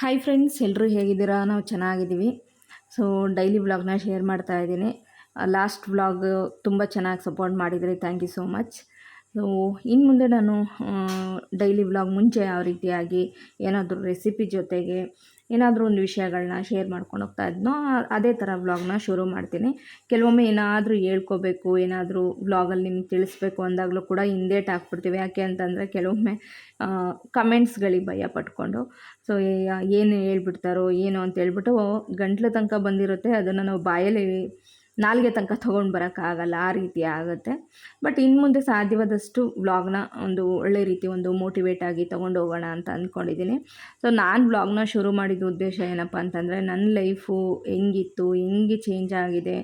Hi friends ಎಲ್ಲರೂ ಹೇಗಿದ್ದೀರಾ? ನಾವು ಚೆನ್ನಾಗಿದ್ದೀವಿ. ಸೊ ಡೈಲಿ ವ್ಲಾಗ್ನ ಶೇರ್ ಮಾಡ್ತಾ ಇದ್ದೀನಿ. ಲಾಸ್ಟ್ ವ್ಲಾಗ್ ತುಂಬ ಚೆನ್ನಾಗಿ ಸಪೋರ್ಟ್ ಮಾಡಿದ್ರಿ. Thank you so much so ಇನ್ನು ಮುಂದೆ ನಾನು ಡೈಲಿ ವ್ಲಾಗ್ ಮುಂಚೆ ಯಾವ ರೀತಿಯಾಗಿ ಏನಾದರೂ ರೆಸಿಪಿ ಜೊತೆಗೆ ಏನಾದರೂ ಒಂದು ವಿಷಯಗಳನ್ನ ಶೇರ್ ಮಾಡ್ಕೊಂಡು ಹೋಗ್ತಾ ಇದ್ನೋ, ಅದೇ ಥರ ವ್ಲಾಗ್ನ ಶುರು ಮಾಡ್ತೀನಿ. ಕೆಲವೊಮ್ಮೆ ಏನಾದರೂ ಹೇಳ್ಕೋಬೇಕು, ಏನಾದರೂ ವ್ಲಾಗಲ್ಲಿ ನಿಮ್ಗೆ ತಿಳಿಸ್ಬೇಕು ಅಂದಾಗಲೂ ಕೂಡ ಹಿಂದೇಟ್ ಹಾಕ್ಬಿಡ್ತೀವಿ ಯಾಕೆ ಅಂತಂದರೆ ಕೆಲವೊಮ್ಮೆ ಕಮೆಂಟ್ಸ್ಗಳಿಗೆ ಭಯ ಪಟ್ಕೊಂಡು. ಸೊ ಏನು ಹೇಳ್ಬಿಡ್ತಾರೋ, ಏನು ಅಂತ ಹೇಳ್ಬಿಟ್ಟು ಗಂಟ್ಲು ತನಕ ಬಂದಿರುತ್ತೆ. ಅದನ್ನು ನಾವು ಬಾಯಲ್ಲಿ ನಾಲ್ಗೆ ತನಕ ತೊಗೊಂಡು ಬರೋಕ್ಕಾಗಲ್ಲ, ಆ ರೀತಿ ಆಗುತ್ತೆ. ಬಟ್ ಇನ್ನು ಮುಂದೆ ಸಾಧ್ಯವಾದಷ್ಟು ವ್ಲಾಗ್ನ ಒಂದು ಒಳ್ಳೆ ರೀತಿ ಒಂದು ಮೋಟಿವೇಟ್ ಆಗಿ ತೊಗೊಂಡು ಹೋಗೋಣ ಅಂತ ಅಂದ್ಕೊಂಡಿದ್ದೀನಿ ಸೊ ನಾನು ವ್ಲಾಗ್ನ ಶುರು ಮಾಡಿದ ಉದ್ದೇಶ ಏನಪ್ಪ ಅಂತಂದರೆ ನನ್ನ ಲೈಫು ಹೆಂಗಿತ್ತು, ಹೆಂಗೆ ಚೇಂಜ್ ಆಗಿದೆ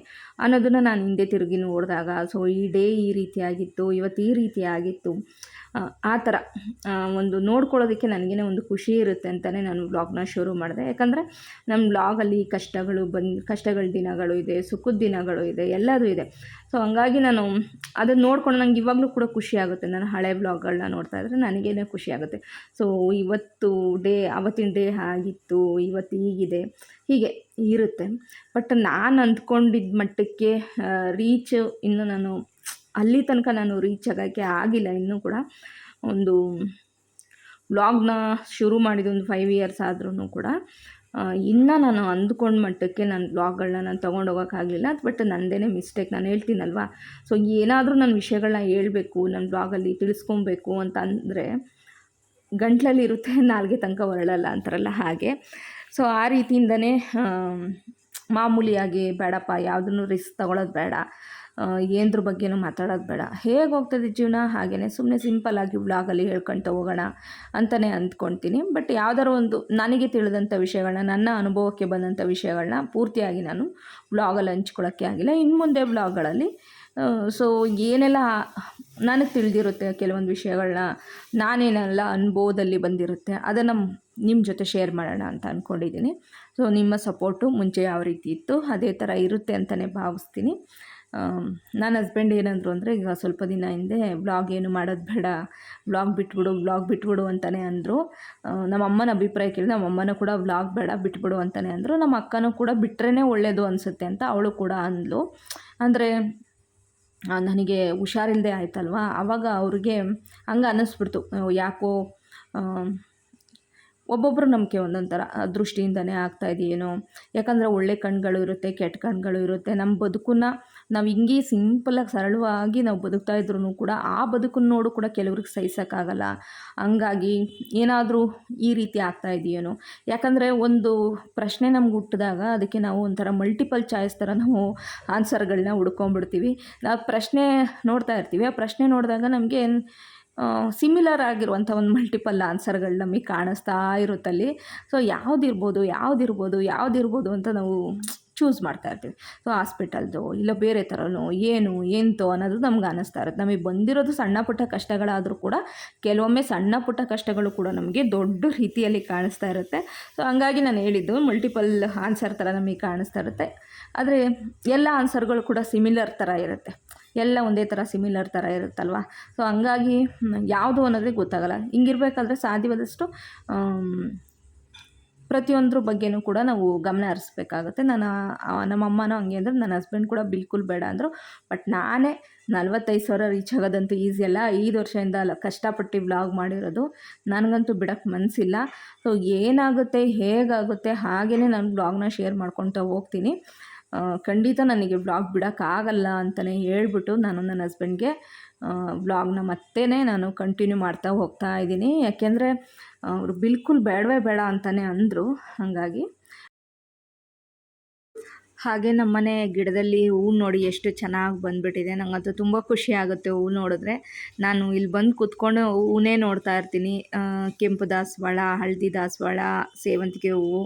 ಅನ್ನೋದನ್ನು ನಾನು ಹಿಂದೆ ತಿರುಗಿ ನೋಡಿದಾಗ ಸೊ ಈ ಡೇ ಈ ರೀತಿಯಾಗಿತ್ತು ಇವತ್ತು ಈ ರೀತಿ ಆಗಿತ್ತು. ಆ, ಥರ ಒಂದು ನೋಡ್ಕೊಳ್ಳೋದಕ್ಕೆ ನನಗೇನೆ ಒಂದು ಖುಷಿ ಇರುತ್ತೆ ಅಂತಲೇ ನಾನು ವ್ಲಾಗ್ನ ಶುರು ಮಾಡಿದೆ. ಯಾಕಂದರೆ ನಮ್ಮ ವ್ಲಾಗಲ್ಲಿ ಕಷ್ಟಗಳು ಬಂದು ಕಷ್ಟಗಳ ದಿನಗಳು ಇದೆ ಸುಖದ ದಿನಗಳು ಇದೆ ಎಲ್ಲದೂ ಇದೆ. ಸೊ ಹಂಗಾಗಿ ನಾನು ಅದನ್ನು ನೋಡ್ಕೊಂಡು ನನಗೆ ಇವಾಗಲೂ ಕೂಡ ಖುಷಿ ಆಗುತ್ತೆ. ನಾನು ಹಳೆ ವ್ಲಾಗ್ಗಳನ್ನ ನೋಡ್ತಾ ಇದ್ದರೆ ನನಗೇನೆ ಖುಷಿ ಆಗುತ್ತೆ. ಸೊ ಇವತ್ತು ಡೇ ಅವತ್ತಿನ ಡೇ ಆಗಿತ್ತು ಇವತ್ತು ಹೀಗಿದೆ ಹೀಗೆ ಇರುತ್ತೆ. ಬಟ್ ನಾನು ಅಂದ್ಕೊಂಡಿದ್ದ ಮಟ್ಟಕ್ಕೆ ರೀಚ್ ಇನ್ನು ನಾನು ಅಲ್ಲಿ ತನಕ ನಾನು ರೀಚ್ ಆಗೋಕ್ಕೆ ಆಗಿಲ್ಲ. ಇನ್ನೂ ಕೂಡ ಒಂದು ವ್ಲಾಗ್ನ ಶುರು ಮಾಡಿದ ಒಂದು ಫೈವ್ ಇಯರ್ಸ್ ಆದ್ರೂ ಕೂಡ ಇನ್ನೂ ನಾನು ಅಂದ್ಕೊಂಡ ಮಟ್ಟಕ್ಕೆ ನಾನು ವ್ಲಾಗ್ಗಳನ್ನ ನಾನು ತೊಗೊಂಡೋಗೋಕ್ಕಾಗಲಿಲ್ಲ ಬಟ್ ನಂದೇ ಮಿಸ್ಟೇಕ್ ನಾನು ಹೇಳ್ತೀನಲ್ವಾ? ಸೊ ಏನಾದರೂ ನನ್ನ ವಿಷಯಗಳನ್ನ ಹೇಳಬೇಕು ನನ್ನ ವ್ಲಾಗಲ್ಲಿ ತಿಳಿಸ್ಕೊಬೇಕು ಅಂತ ಅಂದರೆ ಗಂಟ್ಲಲ್ಲಿ ಇರುತ್ತೆ, ನಾಲ್ಗೆ ತನಕ ಹೊರಳಲ್ಲ ಅಂತಾರಲ್ಲ ಹಾಗೆ. ಸೊ ಆ ರೀತಿಯಿಂದನೇ ಮಾಮೂಲಿಯಾಗಿ ಬೇಡಪ್ಪ, ಯಾವುದನ್ನು ರಿಸ್ಕ್ ತಗೊಳ್ಳೋದು ಬೇಡ. ಏನದ್ರ ಬಗ್ಗೆನೂ ಮಾತಾಡೋದು ಬೇಡ. ಹೇಗೆ ಹೋಗ್ತದೆ ಜೀವನ? ಹಾಗೆಯೇ ಸುಮ್ಮನೆ ಸಿಂಪಲ್ಲಾಗಿ ವ್ಲಾಗಲ್ಲಿ ಹೇಳ್ಕೊಳ್ತಾ ಹೋಗೋಣ ಅಂತಲೇ ಅಂದ್ಕೊಳ್ತೀನಿ ಬಟ್ ಯಾವ್ದಾರು ಒಂದು ನನಗೆ ತಿಳಿದಂಥ ವಿಷಯಗಳನ್ನ ನನ್ನ ಅನುಭವಕ್ಕೆ ಬಂದಂಥ ವಿಷಯಗಳನ್ನ ಪೂರ್ತಿಯಾಗಿ ನಾನು ವ್ಲಾಗಲ್ಲಿ ಹಂಚ್ಕೊಳ್ಳೋಕ್ಕೆ ಆಗಿಲ್ಲ. ಇನ್ನು ಮುಂದೆ ವ್ಲಾಗ್ಗಳಲ್ಲಿ ಸೊ ಏನೆಲ್ಲ ನನಗೆ ತಿಳಿದಿರುತ್ತೆ ಕೆಲವೊಂದು ವಿಷಯಗಳನ್ನ ನಾನೇನೆಲ್ಲ ಅನುಭವದಲ್ಲಿ ಬಂದಿರುತ್ತೆ, ಅದನ್ನು ನಿಮ್ಮ ಜೊತೆ ಶೇರ್ ಮಾಡೋಣ ಅಂತ ಅಂದ್ಕೊಂಡಿದ್ದೀನಿ ಸೊ ನಿಮ್ಮ ಸಪೋರ್ಟು ಮುಂಚೆ ಯಾವ ರೀತಿ ಇತ್ತು ಅದೇ ಥರ ಇರುತ್ತೆ ಅಂತಲೇ ಭಾವಿಸ್ತೀನಿ. ನನ್ನ ಹಸ್ಬೆಂಡ್ ಏನಂದ್ರು ಅಂದರೆ ಈಗ ಸ್ವಲ್ಪ ದಿನ ಹಿಂದೆ ವ್ಲಾಗ್ ಏನು ಮಾಡೋದು ಬೇಡ ವ್ಲಾಗ್ ಬಿಟ್ಬಿಡು ವ್ಲಾಗ್ ಬಿಟ್ಬಿಡು ಅಂತಲೇ ಅಂದರು. ನಮ್ಮ ಅಮ್ಮನ ಅಭಿಪ್ರಾಯ ಕೇಳಿ ನಮ್ಮ ಅಮ್ಮನೂ ಕೂಡ ವ್ಲಾಗ್ ಬೇಡ, ಬಿಟ್ಬಿಡು ಅಂತಲೇ ಅಂದರು. ನಮ್ಮ ಅಕ್ಕನೂ ಕೂಡ ಬಿಟ್ರೇ ಒಳ್ಳೆಯದು ಅನಿಸುತ್ತೆ ಅಂತ ಅವಳು ಕೂಡ ಅಂದಳು ಅಂದರೆ ನನಗೆ ಹುಷಾರಿಲ್ಲದೆ ಆಯ್ತಲ್ವಾ? ಆವಾಗ ಅವ್ರಿಗೆ ಹಂಗೆ ಅನ್ನಿಸ್ಬಿಡ್ತು. ಯಾಕೋ ಒಬ್ಬೊಬ್ಬರು ನಂಬಿಕೆ ಒಂದೊಂದು ಥರ ದೃಷ್ಟಿಯಿಂದನೇ ಆಗ್ತಾ ಇದೆಯೇನೋ. ಯಾಕಂದರೆ ಒಳ್ಳೆ ಕಣ್ಗಳು ಇರುತ್ತೆ, ಕೆಟ್ಟ ಕಣ್ಗಳು ಇರುತ್ತೆ. ನಮ್ಮ ಬದುಕನ್ನ ನಾವು ಹಿಂಗೆ ಸಿಂಪಲಾಗಿ ಸರಳವಾಗಿ ನಾವು ಬದುಕ್ತಾ ಇದ್ರೂ ಕೂಡ ಆ ಬದುಕನ್ನು ನೋಡು ಕೂಡ ಕೆಲವ್ರಿಗೆ ಸಹಿಸೋಕ್ಕಾಗಲ್ಲ. ಹಂಗಾಗಿ ಏನಾದರೂ ಈ ರೀತಿ ಆಗ್ತಾ ಇದೆಯೇನೋ. ಯಾಕಂದರೆ ಒಂದು ಪ್ರಶ್ನೆ ನಮ್ಗೆ ಹುಟ್ಟಿದಾಗ ಅದಕ್ಕೆ ನಾವು ಒಂಥರ ಮಲ್ಟಿಪಲ್ ಚಾಯ್ಸ್ ಥರ ನಾವು ಆನ್ಸರ್ಗಳನ್ನ ಹುಡ್ಕೊಂಡ್ಬಿಡ್ತೀವಿ. ನಾವು ಪ್ರಶ್ನೆ ನೋಡ್ತಾ ಇರ್ತೀವಿ. ಆ ಪ್ರಶ್ನೆ ನೋಡಿದಾಗ ನಮಗೆ ಸಿಮಿಲರ್ ಆಗಿರುವಂಥ ಒಂದು ಮಲ್ಟಿಪಲ್ ಆನ್ಸರ್ಗಳು ನಮಗೆ ಕಾಣಿಸ್ತಾ ಇರುತ್ತಲ್ಲಿ ಸೊ ಯಾವುದಿರ್ಬೋದು ಯಾವುದಿರ್ಬೋದು ಯಾವುದಿರ್ಬೋದು ಅಂತ ನಾವು ಚೂಸ್ ಮಾಡ್ತಾ ಇರ್ತೀವಿ. ಸೊ ಹಾಸ್ಪಿಟಲ್ದು ಇಲ್ಲ ಬೇರೆ ಥರನೋ, ಏನು, ಎಂತೋ ಅನ್ನೋದು ನಮ್ಗೆ ಅನ್ನಿಸ್ತಾ ಇರುತ್ತೆ. ನಮಗೆ ಬಂದಿರೋದು ಸಣ್ಣ ಪುಟ್ಟ ಕಷ್ಟಗಳಾದರೂ ಕೂಡ ಕೆಲವೊಮ್ಮೆ ಸಣ್ಣ ಪುಟ್ಟ ಕಷ್ಟಗಳು ಕೂಡ ನಮಗೆ ದೊಡ್ಡ ರೀತಿಯಲ್ಲಿ ಕಾಣಿಸ್ತಾ ಇರುತ್ತೆ. ಸೊ ಹಂಗಾಗಿ ನಾನು ಹೇಳಿದ್ದು ಮಲ್ಟಿಪಲ್ ಆನ್ಸರ್ ಥರ ನಮಗೆ ಕಾಣಿಸ್ತಾ ಇರುತ್ತೆ. ಆದರೆ, ಎಲ್ಲ ಆನ್ಸರ್ಗಳು ಕೂಡ ಸಿಮಿಲರ್ ಥರ ಇರುತ್ತೆ. ಎಲ್ಲ ಒಂದೇ ಥರ ಸಿಮಿಲರ್ ಥರ ಇರುತ್ತಲ್ವ? ಸೊ ಹಂಗಾಗಿ ಯಾವುದು ಅನ್ನೋದೇ ಗೊತ್ತಾಗಲ್ಲ. ಹಿಂಗಿರ್ಬೇಕಾದ್ರೆ ಸಾಧ್ಯವಾದಷ್ಟು ಪ್ರತಿಯೊಂದ್ರ ಬಗ್ಗೆನೂ ಕೂಡ ನಾವು ಗಮನ ಹರಿಸ್ಬೇಕಾಗುತ್ತೆ. ನಾನು ನಮ್ಮಮ್ಮನೂ ಹಂಗೆ ಅಂದ್ರೆ. ನನ್ನ ಹಸ್ಬೆಂಡ್ ಕೂಡ ಬಿಲ್ಕುಲ್ ಬೇಡ ಅಂದರು. ಬಟ್ ನಾನೇ ನಲ್ವತ್ತೈದು ಸಾವಿರ ರೀಚ್ ಆಗೋದಂತೂ ಈಸಿ ಅಲ್ಲ. ಐದು ವರ್ಷದಿಂದ ಅಲ್ಲ, ಕಷ್ಟಪಟ್ಟು ವ್ಲಾಗ್ ಮಾಡಿರೋದು. ನನಗಂತೂ ಬಿಡೋಕ್ಕೆ ಮನಸ್ಸಿಲ್ಲ ಸೊ ಏನಾಗುತ್ತೆ, ಹೇಗಾಗುತ್ತೆ ಹಾಗೆಯೇ ನಾನು ಬ್ಲಾಗ್ನ ಶೇರ್ ಮಾಡ್ಕೊತಾ ಹೋಗ್ತೀನಿ. ಖಂಡಿತ ನನಗೆ ಬ್ಲಾಗ್ ಬಿಡೋಕ್ಕಾಗಲ್ಲ ಅಂತಲೇ ಹೇಳ್ಬಿಟ್ಟು ನಾನು ನನ್ನ ಹಸ್ಬೆಂಡ್ಗೆ ಬ್ಲಾಗ್ನ ಮತ್ತೆ ನಾನು ಕಂಟಿನ್ಯೂ ಮಾಡ್ತಾ ಹೋಗ್ತಾ ಇದ್ದೀನಿ. ಯಾಕೆಂದರೆ ಅವರು ಬಿಲ್ಕುಲ್ ಬೇಡವೇ ಬೇಡ ಅಂತಲೇ ಅಂದರು. ಹಾಗಾಗಿ ಹಾಗೆ ನಮ್ಮನೆ ಗಿಡದಲ್ಲಿ ಹೂವು ನೋಡಿ ಎಷ್ಟು ಚೆನ್ನಾಗಿ ಬಂದುಬಿಟ್ಟಿದೆ. ನನಗಂತೂ ತುಂಬ ಖುಷಿ ಆಗುತ್ತೆ ಹೂವು ನೋಡಿದ್ರೆ. ನಾನು ಇಲ್ಲಿ ಬಂದು ಕೂತ್ಕೊಂಡು ಹೂವನ್ನೇ ನೋಡ್ತಾ ಇರ್ತೀನಿ. ಕೆಂಪು ದಾಸವಾಳ, ಹಳದಿ ದಾಸವಾಳ, ಸೇವಂತಿಗೆ ಹೂವು.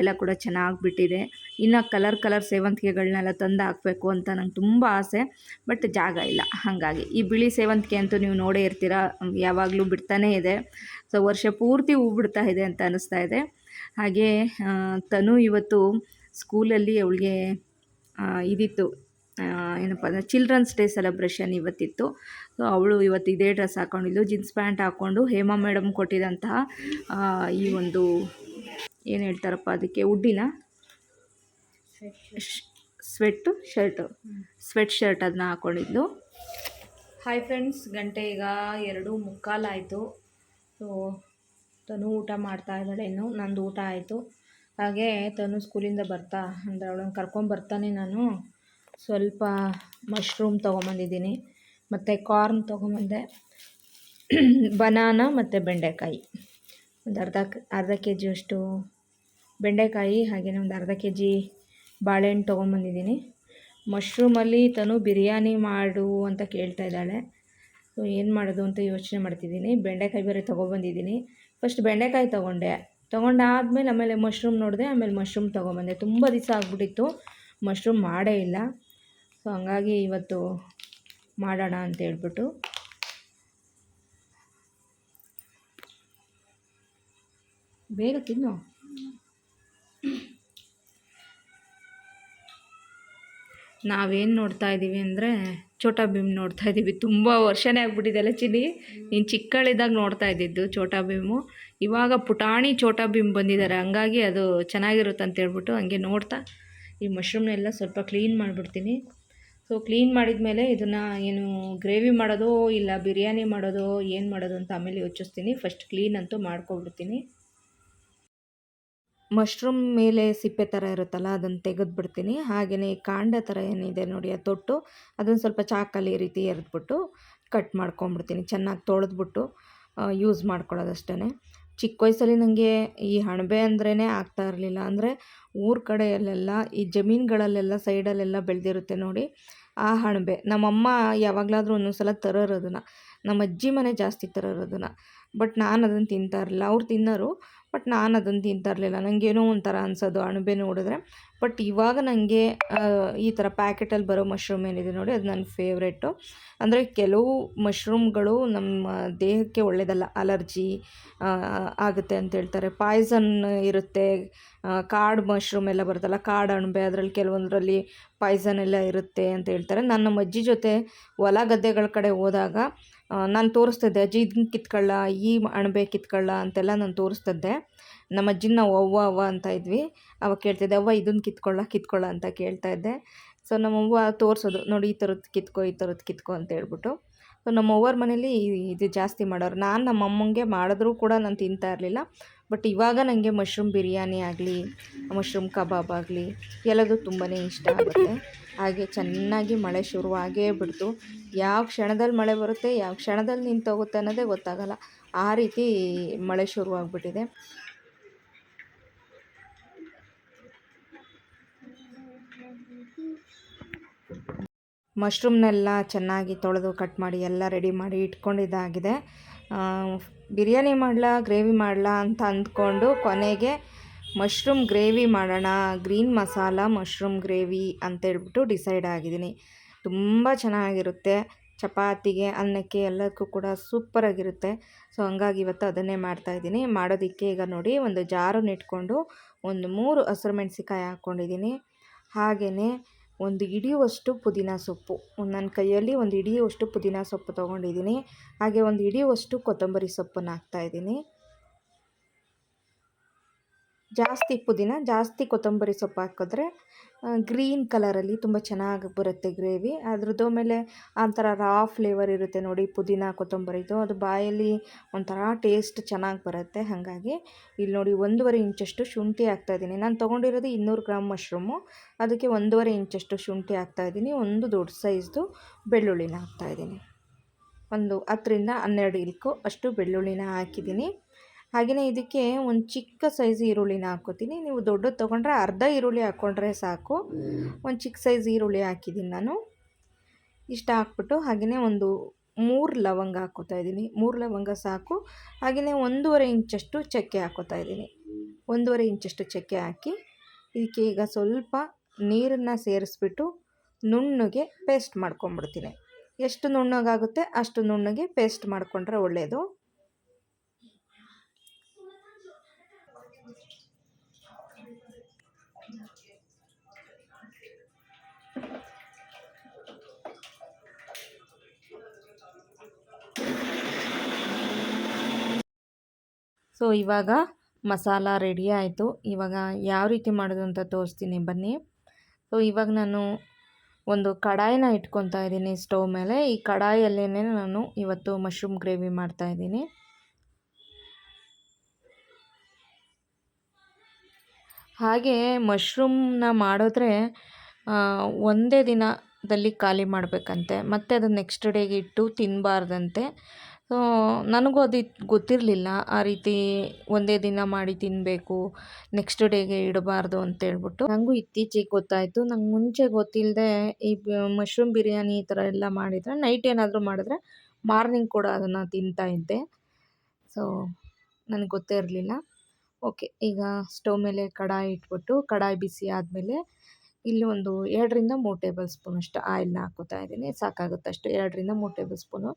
ಎಲ್ಲ ಕೂಡ ಚೆನ್ನಾಗಿ ಬಿಟ್ಟಿದೆ ಇನ್ನು ಕಲರ್ ಕಲರ್ ಸೇವಂತಿಗೆಗಳನ್ನೆಲ್ಲ ತಂದು ಹಾಕಬೇಕು ಅಂತ ನಂಗೆ ತುಂಬ ಆಸೆ ಬಟ್ ಜಾಗ ಇಲ್ಲ. ಹಾಗಾಗಿ ಈ ಬಿಳಿ ಸೇವಂತಿಗೆ ಅಂತೂ ನೀವು ನೋಡೇ ಇರ್ತೀರ ಯಾವಾಗಲೂ ಬಿಡ್ತಾನೇ ಇದೆ. ಸೊ ವರ್ಷ ಪೂರ್ತಿ ಹೂ ಬಿಡ್ತಾ ಇದೆ ಅಂತ ಅನ್ನಿಸ್ತಾ ಇದೆ. ಹಾಗೆ ತನು ಇವತ್ತು ಸ್ಕೂಲಲ್ಲಿ ಅವಳಿಗೆ ಇದಿತ್ತು. ಏನಪ್ಪ ಅಂದರೆ ಚಿಲ್ಡ್ರನ್ಸ್ ಡೇ ಸೆಲೆಬ್ರೇಷನ್ ಇವತ್ತಿತ್ತು. ಸೊ ಅವಳು ಇವತ್ತು ಇದೇ ಡ್ರೆಸ್ ಹಾಕ್ಕೊಂಡಿದ್ದು ಜೀನ್ಸ್ ಪ್ಯಾಂಟ್ ಹಾಕ್ಕೊಂಡು ಹೇಮಾ ಮೇಡಮ್ ಕೊಟ್ಟಿದ್ದಂತಹ ಈ ಒಂದು ಏನು ಹೇಳ್ತಾರಪ್ಪ ಅದಕ್ಕೆ ಉಡ್ಡಿನ? Sweatshirt. ಸ್ವೆಟ್ ಶರ್ಟ್ ಅದನ್ನ ಹಾಕ್ಕೊಂಡಿದ್ದು ಹಾಯ್ ಫ್ರೆಂಡ್ಸ್ ಗಂಟೆ ಈಗ ಎರಡು ಮುಕ್ಕಾಲಾಯಿತು. ಸೊ ತನು ಊಟ ಮಾಡ್ತಾ ಇದ್ದಾಳೆ ಇನ್ನು ನಂದು ಊಟ ಆಯಿತು. ಹಾಗೆ ತನು ಸ್ಕೂಲಿಂದ ಬರ್ತಾ ಅಂದರೆ ಅವಳನ್ನು ಕರ್ಕೊಂಬರ್ತಾನೆ ನಾನು. ಸ್ವಲ್ಪ ಮಶ್ರೂಮ್ ತೊಗೊಂಬಂದಿದ್ದೀನಿ ಮತ್ತು ಕಾರ್ನ್ ತೊಗೊಂಬಂದೆ. ಬನಾನ ಮತ್ತು ಬೆಂಡೆಕಾಯಿ. ಒಂದು ಅರ್ಧ ಅರ್ಧ ಕೆ ಜಿಯಷ್ಟು ಬೆಂಡೆಕಾಯಿ ಹಾಗೆಯೇ ಒಂದು ಅರ್ಧ ಕೆ ಜಿ ಬಾಳೆಹಣ್ಣು ತೊಗೊಂಬಂದಿದ್ದೀನಿ. ಮಶ್ರೂಮಲ್ಲಿ ತನು ಬಿರಿಯಾನಿ ಮಾಡು ಅಂತ ಕೇಳ್ತಾ ಇದ್ದಾಳೆ. ಸೊ ಏನು ಮಾಡೋದು ಅಂತ ಯೋಚನೆ ಮಾಡ್ತಿದ್ದೀನಿ. ಬೆಂಡೆಕಾಯಿ ಬೇರೆ ತೊಗೊಬಂದಿದ್ದೀನಿ. ಫಸ್ಟ್ ಬೆಂಡೆಕಾಯಿ ತೊಗೊಂಡೆ. ತೊಗೊಂಡಾದ್ಮೇಲೆ ಆಮೇಲೆ ಮಶ್ರೂಮ್ ನೋಡಿದೆ, ಆಮೇಲೆ ಮಶ್ರೂಮ್ ತೊಗೊಂಬಂದೆ. ತುಂಬ ದಿವಸ ಆಗ್ಬಿಟ್ಟಿತ್ತು. ಮಶ್ರೂಮ್ ಮಾಡೇ ಇಲ್ಲ. ಸೊ ಹಂಗಾಗಿ ಇವತ್ತು ಮಾಡೋಣ ಅಂತ ಹೇಳ್ಬಿಟ್ಟು. ಬೇಗ ತಿನ್ನು. ನಾವೇನು ನೋಡ್ತಾ ಇದ್ದೀವಿ ಅಂದರೆ ಛೋಟಾ ಭೀಮ್ ನೋಡ್ತಾ ಇದ್ದೀವಿ ತುಂಬ ವರ್ಷನೇ ಆಗ್ಬಿಟ್ಟಿದೆ ಅಲ್ಲ ಚಿನ್ನಿ ನೀನು ಚಿಕ್ಕಳಿದ್ದಾಗ ನೋಡ್ತಾ ಇದ್ದಿದ್ದು ಛೋಟಾ ಭೀಮು ಇವಾಗ ಪುಟಾಣಿ ಛೋಟಾ ಭೀಮ್ ಬಂದಿದ್ದಾರೆ. ಹಂಗಾಗಿ ಅದು ಚೆನ್ನಾಗಿರುತ್ತೆ ಅಂತ ಹೇಳ್ಬಿಟ್ಟು ಹಂಗೆ ನೋಡ್ತಾ ಈ ಮಶ್ರೂಮ್ನೆಲ್ಲ ಸ್ವಲ್ಪ ಕ್ಲೀನ್ ಮಾಡಿಬಿಡ್ತೀನಿ. ಸೊ ಕ್ಲೀನ್ ಮಾಡಿದ ಮೇಲೆ ಇದನ್ನು ಏನು ಗ್ರೇವಿ ಮಾಡೋದು ಇಲ್ಲ ಬಿರಿಯಾನಿ ಮಾಡೋದು ಏನು ಮಾಡೋದು ಅಂತ ಆಮೇಲೆ ಯೋಚಿಸ್ತೀನಿ. ಫಸ್ಟ್ ಕ್ಲೀನ್ ಅಂತೂ ಮಾಡ್ಕೊಬಿಡ್ತೀನಿ ಮಶ್ರೂಮ್ ಮೇಲೆ ಸಿಪ್ಪೆ ಥರ ಇರುತ್ತಲ್ಲ, ಅದನ್ನು ತೆಗೆದುಬಿಡ್ತೀನಿ ಹಾಗೆಯೇ ಕಾಂಡ ಥರ ಏನಿದೆ ನೋಡಿ ಅದು ತೊಟ್ಟು, ಅದನ್ನು ಸ್ವಲ್ಪ ಚಾಕಲ್ಲಿ ಈ ರೀತಿ ಎರೆದ್ಬಿಟ್ಟು ಕಟ್ ಮಾಡ್ಕೊಂಬಿಡ್ತೀನಿ. ಚೆನ್ನಾಗಿ ತೊಳೆದ್ಬಿಟ್ಟು ಯೂಸ್ ಮಾಡ್ಕೊಳ್ಳೋದಷ್ಟೇ ಚಿಕ್ಕ ವಯಸ್ಸಲ್ಲಿ ನನಗೆ ಈ ಅಣಬೆ ಅಂದ್ರೇ ಆಗ್ತಾ ಇರಲಿಲ್ಲ. ಅಂದರೆ ಊರ ಕಡೆಯಲ್ಲೆಲ್ಲ, ಈ ಜಮೀನುಗಳಲ್ಲೆಲ್ಲ, ಸೈಡಲ್ಲೆಲ್ಲ ಬೆಳೆದಿರುತ್ತೆ ನೋಡಿ, ಆ ಅಣಬೆ ನಮ್ಮಮ್ಮ ಯಾವಾಗಲಾದರೂ ಒಂದೊಂದು ಸಲ ತರೋರು ಅದನ್ನು. ನಮ್ಮ ಅಜ್ಜಿ ಮನೆ ಜಾಸ್ತಿ ತರೋರು ಅದನ್ನು. ಬಟ್ ನಾನು ಅದನ್ನು ತಿಂತಾ ಇರಲಿಲ್ಲ. ಅವ್ರು ತಿನ್ನೋರು, ಬಟ್ ನಾನು ಅದನ್ನು ತಿಂತಾ ಇರಲಿಲ್ಲ. ನನಗೇನೋ ಒಂಥರ ಅನ್ಸೋದು ಅಣಬೆ ನೋಡಿದ್ರೆ. ಬಟ್ ಇವಾಗ ನನಗೆ ಈ ಥರ ಪ್ಯಾಕೆಟಲ್ಲಿ ಬರೋ ಮಶ್ರೂಮ್ ಏನಿದೆ ನೋಡಿ, ಅದು ನನ್ನ ಫೇವ್ರೇಟು. ಅಂದರೆ ಕೆಲವು ಮಶ್ರೂಮ್ಗಳು ನಮ್ಮ ದೇಹಕ್ಕೆ ಒಳ್ಳೆಯದಲ್ಲ ಅಲರ್ಜಿ ಆಗುತ್ತೆ ಅಂತ ಹೇಳ್ತಾರೆ. ಪಾಯ್ಸನ್ ಇರುತ್ತೆ ಕಾಡು ಮಶ್ರೂಮ್ ಎಲ್ಲ ಬರುತ್ತಲ್ಲ, ಕಾಡು ಅಣಬೆ, ಅದರಲ್ಲಿ ಕೆಲವೊಂದರಲ್ಲಿ ಪಾಯ್ಸನ್ ಎಲ್ಲ ಇರುತ್ತೆ ಅಂತ ಹೇಳ್ತಾರೆ. ನಾನು ನಮ್ಮ ಅಜ್ಜಿ ಜೊತೆ ಹೊಲ ಗದ್ದೆಗಳ ಕಡೆ ಹೋದಾಗ ನಾನು ತೋರಿಸ್ತಿದ್ದೆ ಅಜ್ಜಿ ಇದನ್ನ ಕಿತ್ಕೊಳ್ಳ, ಈ ಅಣಬೆ ಕಿತ್ಕೊಳ್ಳ ಅಂತೆಲ್ಲ ನಾನು ತೋರಿಸ್ತಿದ್ದೆ. ನಮ್ಮ ಅಜ್ಜಿನ ನಾವು ಅವ್ವ ಅವ್ವ ಅಂತ ಇದ್ವಿ. ಅವಾಗ ಕೇಳ್ತಿದ್ದೆ, ಅವ್ವ ಇದನ್ನ ಕಿತ್ಕೊಳ್ಳ ಕಿತ್ಕೊಳ್ಳ ಅಂತ ಕೇಳ್ತಾ ಇದ್ದೆ. ಸೊ ನಮ್ಮವ್ವ ತೋರಿಸೋದು, ನೋಡಿ, ಈ ಥರದ್ದು ಕಿತ್ಕೊ, ಈ ಥರದ್ದು ಕಿತ್ಕೊ ಅಂತ ಹೇಳ್ಬಿಟ್ಟು. ನಮ್ಮ ಅವ್ವರ ಮನೇಲಿ ಇದು ಜಾಸ್ತಿ ಮಾಡೋರು. ನಾನು ನಮ್ಮ ಅಮ್ಮಂಗೆ ಮಾಡಿದ್ರೂ ಕೂಡ ನಾನು ತಿಂತಾ ಇರಲಿಲ್ಲ. ಬಟ್ ಇವಾಗ ನನಗೆ ಮಶ್ರೂಮ್ ಬಿರಿಯಾನಿ ಆಗಲಿ, ಮಶ್ರೂಮ್ ಕಬಾಬ್ ಆಗಲಿ, ಎಲ್ಲದೂ ತುಂಬಾ ಇಷ್ಟ ಆಗುತ್ತೆ. ಹಾಗೆ ಚೆನ್ನಾಗಿ ಮಳೆ ಶುರುವಾಗೇ ಬಿಡ್ತು. ಯಾವ ಕ್ಷಣದಲ್ಲಿ ಮಳೆ ಬರುತ್ತೆ, ಯಾವ ಕ್ಷಣದಲ್ಲಿ ನಿಂತೋಗುತ್ತೆ ಅನ್ನೋದೇ ಗೊತ್ತಾಗಲ್ಲ. ಆ ರೀತಿ ಮಳೆ ಶುರುವಾಗ್ಬಿಟ್ಟಿದೆ. ಮಶ್ರೂಮ್ನೆಲ್ಲ ಚೆನ್ನಾಗಿ ತೊಳೆದು ಕಟ್ ಮಾಡಿ ಎಲ್ಲ ರೆಡಿ ಮಾಡಿ ಇಟ್ಕೊಂಡಿದ್ದಾಗಿದೆ. ಬಿರಿಯಾನಿ ಮಾಡಲ, ಗ್ರೇವಿ ಮಾಡಲ ಅಂತ ಅಂದ್ಕೊಂಡು ಕೊನೆಗೆ ಮಶ್ರೂಮ್ ಗ್ರೇವಿ ಮಾಡೋಣ, ಗ್ರೀನ್ ಮಸಾಲ ಮಶ್ರೂಮ್ ಗ್ರೇವಿ ಅಂತೇಳ್ಬಿಟ್ಟು ಡಿಸೈಡ್ ಆಗಿದ್ದೀನಿ. ತುಂಬ ಚೆನ್ನಾಗಿರುತ್ತೆ. ಚಪಾತಿಗೆ, ಅನ್ನಕ್ಕೆ ಎಲ್ಲದಕ್ಕೂ ಕೂಡ ಸೂಪರಾಗಿರುತ್ತೆ. ಸೊ, ಹಂಗಾಗಿ ಇವತ್ತು ಅದನ್ನೇ ಮಾಡ್ತಾಯಿದ್ದೀನಿ ಮಾಡೋದಕ್ಕೆ ಈಗ ನೋಡಿ, ಒಂದು ಜಾರನ್ನು ಇಟ್ಕೊಂಡು ಒಂದು ಮೂರು ಹಸಿರು ಮೆಣಸಿಕಾಯಿ ಹಾಕ್ಕೊಂಡಿದ್ದೀನಿ. ಹಾಗೆಯೇ ಒಂದು ಹಿಡಿಯುವಷ್ಟು ಪುದೀನ ಸೊಪ್ಪು. ನನ್ನ ಕೈಯಲ್ಲಿ ಒಂದು ಹಿಡಿಯುವಷ್ಟು ಪುದೀನ ಸೊಪ್ಪು ತೊಗೊಂಡಿದ್ದೀನಿ. ಹಾಗೆ ಒಂದು ಹಿಡಿಯುವಷ್ಟು ಕೊತ್ತಂಬರಿ ಸೊಪ್ಪನ್ನು ಹಾಕ್ತಾಯಿದ್ದೀನಿ ಜಾಸ್ತಿ ಪುದೀನ, ಜಾಸ್ತಿ ಕೊತ್ತಂಬರಿ ಸೊಪ್ಪು ಹಾಕಿದ್ರೆ ಗ್ರೀನ್ ಕಲರಲ್ಲಿ ತುಂಬ ಚೆನ್ನಾಗಿ ಬರುತ್ತೆ ಗ್ರೇವಿ. ಅದ್ರದ್ದು ಮೇಲೆ ಒಂಥರ ರಾ ಫ್ಲೇವರ್ ಇರುತ್ತೆ ನೋಡಿ, ಪುದೀನ ಕೊತ್ತಂಬರಿದು ಅದು ಬಾಯಲ್ಲಿ ಒಂಥರ ಟೇಸ್ಟ್ ಚೆನ್ನಾಗಿ ಬರುತ್ತೆ. ಹಾಗಾಗಿ ಇಲ್ಲಿ ನೋಡಿ ಒಂದೂವರೆ ಇಂಚಷ್ಟು ಶುಂಠಿ ಹಾಕ್ತಾಯಿದ್ದೀನಿ ನಾನು ತೊಗೊಂಡಿರೋದು ಇನ್ನೂರು ಗ್ರಾಮ್ ಮಶ್ರೂಮು ಅದಕ್ಕೆ ಒಂದೂವರೆ ಇಂಚಷ್ಟು ಶುಂಠಿ ಹಾಕ್ತಾಯಿದ್ದೀನಿ ಒಂದು ದೊಡ್ಡ ಸೈಜ್ದು ಬೆಳ್ಳುಳ್ಳಿನ ಹಾಕ್ತಾಯಿದ್ದೀನಿ ಒಂದು ಹತ್ತರಿಂದ ಹನ್ನೆರಡು ಇಲ್ಕು ಅಷ್ಟು ಬೆಳ್ಳುಳ್ಳಿನ ಹಾಕಿದ್ದೀನಿ. ಹಾಗೆಯೇ ಇದಕ್ಕೆ ಒಂದು ಚಿಕ್ಕ ಸೈಜ್ ಈರುಳ್ಳಿನ ಹಾಕ್ಕೋತೀನಿ. ನೀವು ದೊಡ್ಡದು ತೊಗೊಂಡ್ರೆ ಅರ್ಧ ಈರುಳ್ಳಿ ಹಾಕ್ಕೊಂಡ್ರೆ ಸಾಕು. ಒಂದು ಚಿಕ್ಕ ಸೈಜ್ ಈರುಳ್ಳಿ ಹಾಕಿದ್ದೀನಿ ನಾನು. ಇಷ್ಟ ಹಾಕ್ಬಿಟ್ಟು ಹಾಗೆಯೇ ಒಂದು ಮೂರು ಲವಂಗ ಹಾಕ್ಕೋತಾ ಇದ್ದೀನಿ. ಮೂರು ಲವಂಗ ಸಾಕು. ಹಾಗೆಯೇ ಒಂದೂವರೆ ಇಂಚಷ್ಟು ಚಕ್ಕೆ ಹಾಕ್ಕೋತಾ ಇದ್ದೀನಿ. ಒಂದೂವರೆ ಇಂಚಷ್ಟು ಚಕ್ಕೆ ಹಾಕಿ ಇದಕ್ಕೆ ಈಗ ಸ್ವಲ್ಪ ನೀರನ್ನು ಸೇರಿಸ್ಬಿಟ್ಟು ನುಣ್ಣಗೆ ಪೇಸ್ಟ್ ಮಾಡ್ಕೊಂಬಿಡ್ತೀನಿ ಎಷ್ಟು ನುಣ್ಣಗಾಗುತ್ತೆ ಅಷ್ಟು ನುಣ್ಣಗೆ ಪೇಸ್ಟ್ ಮಾಡಿಕೊಂಡ್ರೆ ಒಳ್ಳೆಯದು ಸೊ, ಇವಾಗ ಮಸಾಲ ರೆಡಿ ಆಯಿತು. ಇವಾಗ ಯಾವ ರೀತಿ ಮಾಡೋದು ಅಂತ ತೋರಿಸ್ತೀನಿ ಬನ್ನಿ. ಸೊ, ಇವಾಗ ನಾನು ಒಂದು ಕಡಾಯಿನ ಇಟ್ಕೊತಾ ಇದ್ದೀನಿ ಸ್ಟವ್ ಮೇಲೆ. ಈ ಕಡಾಯಲ್ಲೇ ನಾನು ಇವತ್ತು ಮಶ್ರೂಮ್ ಗ್ರೇವಿ ಮಾಡ್ತಾ ಇದ್ದೀನಿ. ಹಾಗೆ ಮಶ್ರೂಮ್ನ ಮಾಡಿದ್ರೆ ಒಂದೇ ದಿನದಲ್ಲಿ ಖಾಲಿ ಮಾಡಬೇಕಂತೆ. ಮತ್ತು ಅದನ್ನು ನೆಕ್ಸ್ಟ್ ಡೇಗೆ ಇಟ್ಟು ತಿನ್ನಬಾರ್ದಂತೆ ನನಗೂ ಅದು ಗೊತ್ತಿರಲಿಲ್ಲ. ಆ ರೀತಿ ಒಂದೇ ದಿನ ಮಾಡಿ ತಿನ್ನಬೇಕು ನೆಕ್ಸ್ಟ್ ಡೇಗೆ ಇಡಬಾರ್ದು ಅಂತೇಳ್ಬಿಟ್ಟು ನನಗೂ ಇತ್ತೀಚೆಗೆ ಗೊತ್ತಾಯಿತು. ನಂಗೆ ಮುಂಚೆ ಗೊತ್ತಿಲ್ಲದೆ ಈ ಮಶ್ರೂಮ್ ಬಿರಿಯಾನಿ ಈ ಥರ ಎಲ್ಲ ಮಾಡಿದರೆ ನೈಟ್ ಏನಾದರೂ ಮಾಡಿದ್ರೆ ಮಾರ್ನಿಂಗ್ ಕೂಡ ಅದನ್ನು ತಿಂತಾ ಇದ್ದೆ. ಸೊ ನನಗೆ ಗೊತ್ತೇ ಇರಲಿಲ್ಲ. ಓಕೆ ಈಗ ಸ್ಟವ್ ಮೇಲೆ ಕಡಾಯಿ ಇಟ್ಬಿಟ್ಟು, ಕಡಾಯಿ ಬಿಸಿ ಆದಮೇಲೆ ಇಲ್ಲಿ ಒಂದು ಎರಡರಿಂದ ಮೂರು ಟೇಬಲ್ ಸ್ಪೂನಷ್ಟು ಆಯಿಲ್ನ ಹಾಕೋತಾ ಇದ್ದೀನಿ. ಸಾಕಾಗುತ್ತೆ ಅಷ್ಟು ಎರಡರಿಂದ ಮೂರು ಟೇಬಲ್ ಸ್ಪೂನು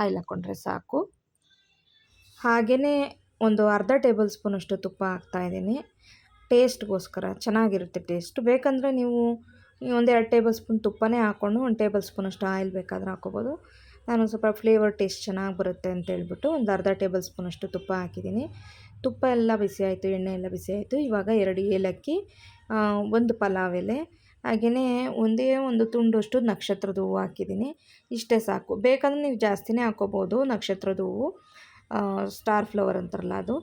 ಆಯಿಲ್ ಹಾಕ್ಕೊಂಡ್ರೆ ಸಾಕು. ಹಾಗೆಯೇ ಒಂದು ಅರ್ಧ ಟೇಬಲ್ ಸ್ಪೂನಷ್ಟು ತುಪ್ಪ ಹಾಕ್ತಾಯಿದ್ದೀನಿ ಟೇಸ್ಟ್ಗೋಸ್ಕರ ಚೆನ್ನಾಗಿರುತ್ತೆ ಟೇಸ್ಟ್. ಬೇಕಂದರೆ ನೀವು ಒಂದೆರಡು ಟೇಬಲ್ ಸ್ಪೂನ್ ತುಪ್ಪನೇ ಹಾಕ್ಕೊಂಡು ಒಂದು ಟೇಬಲ್ ಸ್ಪೂನಷ್ಟು ಆಯಿಲ್ ಬೇಕಾದ್ರೆ ಹಾಕ್ಕೋಬೋದು. ನಾನು ಸ್ವಲ್ಪ ಫ್ಲೇವರ್ ಟೇಸ್ಟ್ ಚೆನ್ನಾಗಿ ಬರುತ್ತೆ ಅಂತ ಹೇಳ್ಬಿಟ್ಟು ಒಂದು ಅರ್ಧ ಟೇಬಲ್ ಸ್ಪೂನಷ್ಟು ತುಪ್ಪ ಹಾಕಿದ್ದೀನಿ. ತುಪ್ಪ ಎಲ್ಲ ಬಿಸಿ ಆಯಿತು, ಎಣ್ಣೆ ಎಲ್ಲ ಬಿಸಿ ಆಯಿತು. ಇವಾಗ ಎರಡು ಏಲಕ್ಕಿ ಒಂದು ಪಲಾವ್ ಎಲೆ ಹಾಗೆಯೇ ಒಂದೇ ಒಂದು ತುಂಡಷ್ಟು ನಕ್ಷತ್ರದ ಹೂವು ಹಾಕಿದ್ದೀನಿ. ಇಷ್ಟೇ ಸಾಕು. ಬೇಕಂದ್ರೆ ನೀವು ಜಾಸ್ತಿನೇ ಹಾಕೋಬೋದು ನಕ್ಷತ್ರದ ಹೂವು. ಸ್ಟಾರ್ ಫ್ಲವರ್ ಅಂತಾರಲ್ಲ ಅದು.